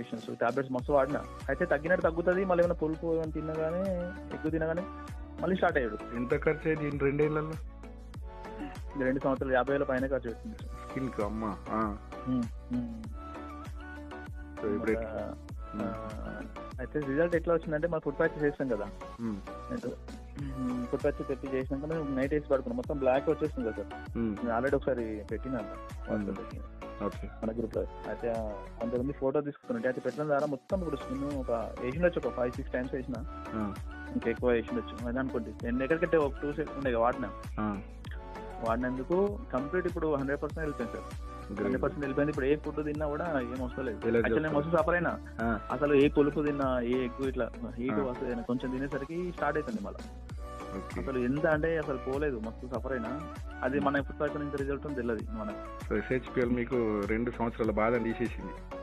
Injections tablets మస్తు వాడినా. అయితే తగ్గినట్టు తగ్గుతుంది మళ్ళీ ఏమైనా పులుపు ఏమైనా తినగానే ఎక్కువ తినగానే మళ్ళీ స్టార్ట్ అయ్యాడు. ఎంత ఖర్చు అయింది ఈ రెండు సంవత్సరాలు యాభై వేల పైన ఖర్చు పెట్టింది. స్కిన్కు అమ్మా అయితే రిజల్ట్ ఎట్లా వచ్చిందంటే మనం ఫుడ్ ప్యాచ్ చేస్తాం కదా. ఫుడ్ ప్యాచ్ పెట్టి చేసినాక మేము నైట్ వేసి పడుకున్నాం. మొత్తం బ్లాక్ వచ్చేస్తుంది కదా ఆల్రెడీ ఒకసారి పెట్టినా. మన గ్రూప్లో. అయితే కొంతమంది ఫోటో తీసుకున్నట్టు అయితే పెట్టడం ద్వారా మొత్తం ఇప్పుడు స్కిన్ ఒక వేసిండొచ్చు ఒక ఫైవ్ సిక్స్ టైమ్స్ వేసిన. ఇంకా ఎక్కువ వేసిండొచ్చు అది అనుకోండి నేను ఎక్కడికంటే ఒక టూ సెట్స్ ఉండే వాడినా. వాడినందుకు కంప్లీట్ ఇప్పుడు హండ్రెడ్ పర్సెంట్ వెళ్తాను సార్. హండ్రెడ్ పర్సెంట్ వెళ్ళిపోయింది. ఇప్పుడు ఏ ఫుడ్ తిన్నా కూడా ఏం వస్తలేదు యాక్చువల్ నేను మస్తు సఫర్ అయినా. అసలు ఏ పులుపు తిన్నా ఏ ఎక్కువ ఇట్లా హీట్. వస్తుంది కొంచెం తినేసరికి స్టార్ట్ అవుతుంది మళ్ళీ. అసలు ఎంత అంటే అసలు పోలేదు మస్తు సఫర్ అయినా. అది మన ప్యాక్ నుంచి రిజల్ట్ తెలియదు మనకు. ఎస్హెచ్పిఎల్ మీకు రెండు సంవత్సరాల బాధ తీసేసింది.